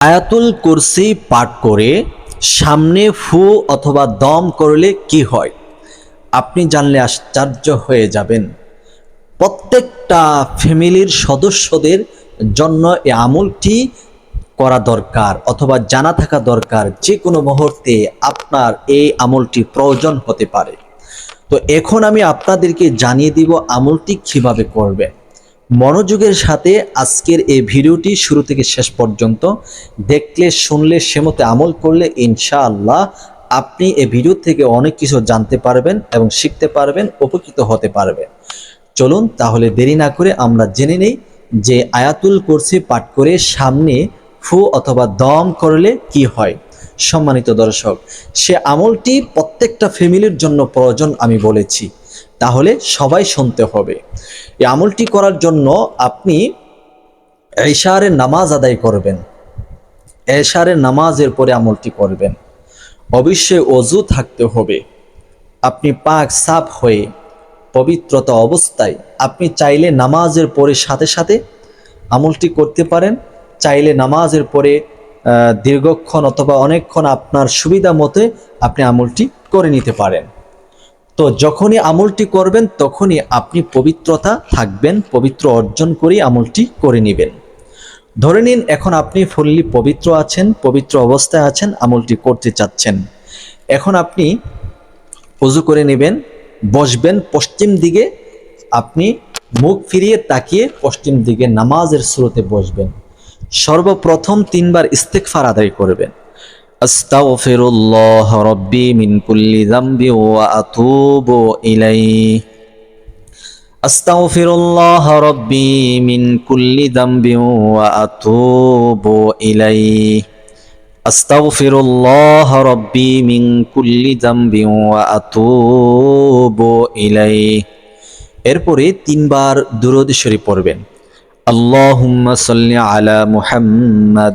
আয়াতুল কুরসি পাঠ করে সামনে ফু অথবা দম করলে কি হয়? আপনি জানলে আশ্চর্য হয়ে যাবেন। প্রত্যেকটা ফ্যামিলির সদস্যদের জন্য এই আমলটি করা দরকার অথবা জানা থাকা দরকার। যে কোনো মুহূর্তে আপনার এই আমলটি প্রয়োজন হতে পারে। তো এখন আমি আপনাদেরকে জানিয়ে দিব আমলটি কীভাবে করবেন। মনোযোগের সাথে আজকের এই ভিডিওটি শুরু থেকে শেষ পর্যন্ত দেখলে, শুনলে, সেমতে আমল করলে ইনশাআল্লাহ আপনি এই ভিডিও থেকে অনেক কিছু জানতে পারবেন এবং শিখতে পারবেন, উপকৃত হতে পারবেন। চলুন তাহলে দেরি না করে আমরা জেনে নেই যে আয়াতুল কুরসি পাঠ করে সামনে ফু অথবা দম করলে কি হয়। সম্মানিত দর্শক, সে আমলটি প্রত্যেকটা ফ্যামিলির জন্য প্রয়োজন আমি বলেছি। তাহলে সবাই শুনতে হবে। এই আমলটি করার জন্য আপনি এশারের নামাজ আদায় করবেন। এশারের নামাজের পরে আমলটি করবেন। অবশ্যই অজু থাকতে হবে। আপনি পাক সাফ হয়ে পবিত্রতা অবস্থায় আপনি চাইলে নামাজের পরে সাথে সাথে আমলটি করতে পারেন। চাইলে নামাজের পরে দীর্ঘক্ষণ অথবা অনেকক্ষণ আপনার সুবিধা মতে আপনি আমলটি করে নিতে পারেন। তো যখনই আমলটি করবেন, তখনই আপনি পবিত্রতা থাকবেন, পবিত্র অর্জন করেই আমলটি করে নেবেন। ধরে নিন, এখন আপনি ফুললি পবিত্র আছেন, পবিত্র অবস্থায় আছেন, আমলটি করতে চাচ্ছেন। এখন আপনি অজু করে নেবেন, বসবেন, পশ্চিম দিকে আপনি মুখ ফিরিয়ে তাকিয়ে পশ্চিম দিকে নামাজের স্রোতে বসবেন। সর্বপ্রথম তিনবার ইস্তেকফার আদায় করবেন। আস্তাগফিরুল্লাহ রব্বি মিন কুল্লি যামবি ওয়া আতুবু ইলাইহি। আস্তাগফিরুল্লাহ রব্বি মিন কুল্লি যামবি ওয়া আতুবু ইলাইহি। আস্তাগফিরুল্লাহ রব্বি মিন কুল্লি যামবি ওয়া আতুবু ইলাইহি। এরপরে তিনবার দুরূদ শরীফ পড়বেন। আল্লাহুম্মা সাল্লি আলা মুহাম্মাদ।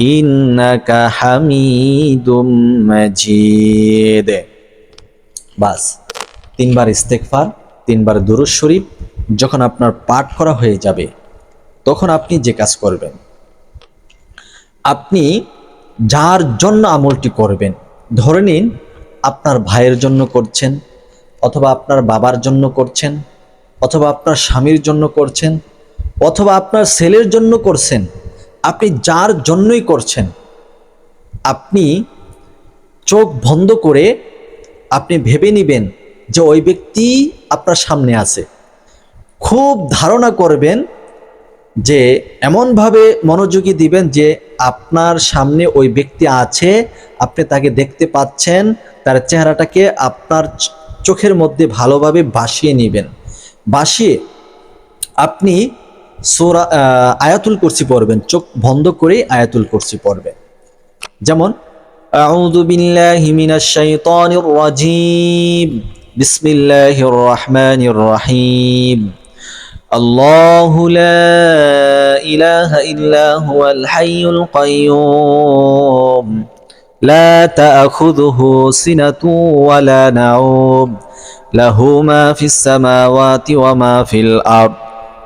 ইন্নাকা হামিদুম মাজিদ। বাস, তিনবার ইস্তেকফার তিনবার দুরুজ শরীফ, যখন আপনার পাঠ করা হয়ে যাবে, তখন আপনি যে কাজ করবেন, আপনি যার জন্য আমলটি করবেন, ধরে নিন আপনার ভাইয়ের জন্য করছেন, অথবা আপনার বাবার জন্য করছেন, অথবা আপনার স্বামীর জন্য করছেন, অথবা আপনার ছেলের জন্য করছেন আপনি যার জন্যই করছেন, আপনি চোখ বন্ধ করে আপনি ভেবে নেবেন যে ওই ব্যক্তি আপনার সামনে আছে। খুব ধারণা করবেন যে এমনভাবে মনোযোগী দিবেন যে আপনার সামনে ওই ব্যক্তি আছে, আপনি তাকে দেখতে পাচ্ছেন, তার চেহারাটাকে আপনার চোখের মধ্যে ভালোভাবে বাসিয়ে নেবেন। বাসিয়ে আপনি সোরা আহ, আয়াতুল কুরসি পড়বেন চোখ বন্ধ করেই আয়াতুল কুরসি পড়বেন যেমন أعوذ بالله من الشيطان الرجيم بسم الله الرحمن الرحيم الله لا إله إلا هو الحي القيوم لا تأخذه سنة ولا نوم له ما في السماوات وما في الأرض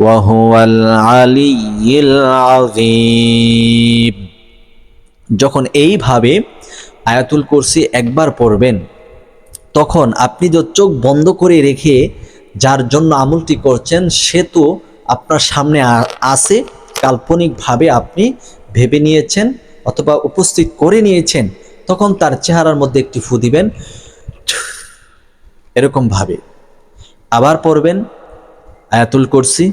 وهو العلي العظيم যখন এইভাবে আয়াতুল কুরসি একবার পড়বেন তখন আপনি যে চোখ বন্ধ করে রেখে যার জন্য আমলটি করছেন সে তো আপনার সামনে আ- আছে কাল্পনিকভাবে আপনি ভেবে নিয়েছেন অথবা উপস্থিত করে নিয়েছেন তখন তার চেহারার মধ্যে একটি ফু দিবেন এরকম ভাবে আবার পড়বেন আয়াতুল কুরসি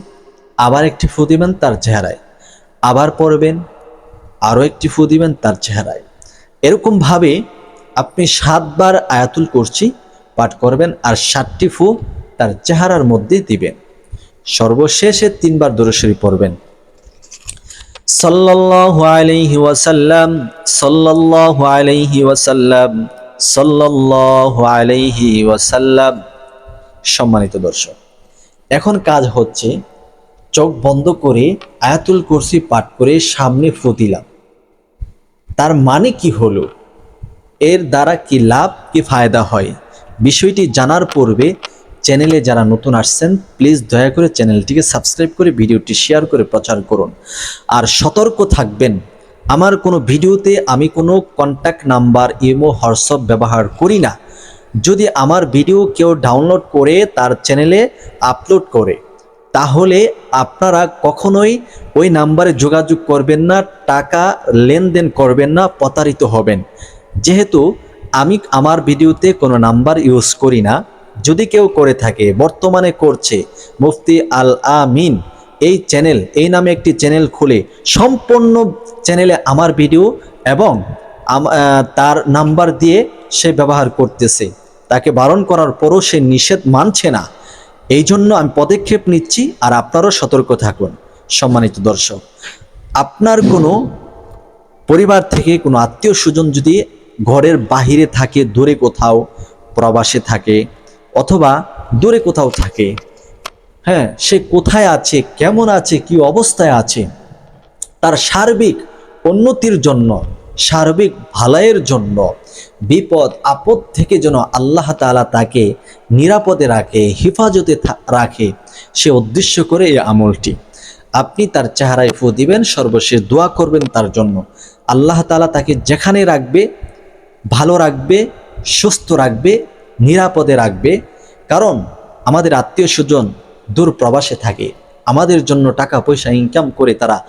আবার একটি ফু দিবেন তার চেহারায়। আবার পড়বেন আরও একটি ফু দিবেন তার চেহারায়। এরকমভাবে আপনি সাতবার আয়াতুল করছি পাঠ করবেন আর ষাটটি ফু তার চেহারার মধ্যে দিবেন। সর্বশেষে তিনবার দরশরী পড়বেন। সাল্লাল্লাহু আলাইহি ওয়াসাল্লাম, সাল্লাল্লাহু আলাইহি ওয়াসাল্লাম, সাল্লাল্লাহু আলাইহি ওয়াসাল্লাম। সম্মানিত দর্শক, এখন কাজ হচ্ছে চোখ বন্ধ করে আয়াতুল কুরসি পাঠ করে সামনে ফু দিলাম তার মানে কি হলো? এর দ্বারা কি লাভ, কি ফায়দা হয়? বিষয়টি জানার পূর্বে চ্যানেলে যারা নতুন আসছেন, প্লিজ দয়া করে চ্যানেলটিকে সাবস্ক্রাইব করে ভিডিওটি শেয়ার করে প্রচার করুন। আর সতর্ক থাকবেন, আমার কোনো ভিডিওতে আমি কোনো কন্ট্যাক্ট নাম্বার ইমো হোয়াটসঅ্যাপ ব্যবহার করি না। যদি আমার ভিডিও কেউ ডাউনলোড করে তার চ্যানেলে আপলোড করে তাহলে আপনারা কখনোই ওই নাম্বারে যোগাযোগ করবেন না, টাকা লেনদেন করবেন না, প্রতারিত হবেন। যেহেতু আমি আমার ভিডিওতে কোনো নাম্বার ইউজ করি না, যদি কেউ করে থাকে, বর্তমানে করছে, মুফতি আল আমিন এই চ্যানেল, এই নামে একটি চ্যানেল খুলে সম্পূর্ণ চ্যানেলে আমার ভিডিও এবং তার নাম্বার দিয়ে সে ব্যবহার করতেছে। তাকে বারণ করার পরও সে নিষেধ মানছে না। এই জন্য আমি পদক্ষেপ নিচ্ছি আর আপনারও সতর্ক থাকুন, সম্মানিত দর্শক। আপনার কোনো পরিবার থেকে কোনো আত্মীয় স্বজন যদি ঘরের বাহিরে থাকে, দূরে কোথাও প্রবাসে থাকে অথবা দূরে কোথাও থাকে হ্যাঁ সে কোথায় আছে, কেমন আছে, কি অবস্থায় আছে, তার সার্বিক উন্নতির জন্য সার্বিক ভালাইয়ের জন্য, বিপদ, আপদ থেকে যেন আল্লাহ তাআলা তাকে নিরাপদে রাখে, হেফাজতে রাখে, সে উদ্দেশ্য করে এই আমলটি। আপনি তার চেহারায় ফু দিবেন, সর্বশেষ দোয়া করবেন তার জন্য। আল্লাহ তাআলা তাকে যেখানে রাখবে, ভালো রাখবে, সুস্থ রাখবে, নিরাপদে রাখবে। কারণ আমাদের আত্মীয় স্বজন দূর প্রবাসে থাকে। আমাদের জন্য টাকা পয়সা ইনকাম করে তারা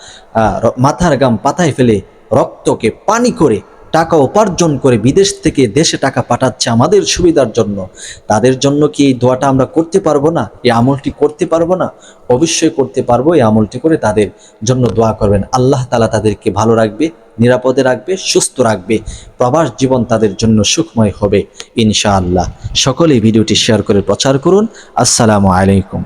মাথার গাম পাতায় ফেলে রক্তকে পানি করে টাকা উপার্জন করে বিদেশ থেকে দেশে টাকা পাঠাচ্ছে আমাদের সুবিধার জন্য। তাদের জন্য কি এই দোয়াটা আমরা করতে পারব না? এই আমলটি করতে পারব না? অবশ্যই করতে পারব, এই আমলটি করে তাদের জন্য দোয়া করবেন। আল্লাহ তালা তাদেরকে ভালো রাখবে, নিরাপদে রাখবে, সুস্থ রাখবে। প্রবাস জীবন তাদের জন্য সুখময় হবে, ইনশাআল্লাহ। সকলেই ভিডিওটি শেয়ার করে প্রচার করুন। আসসালামু আলাইকুম।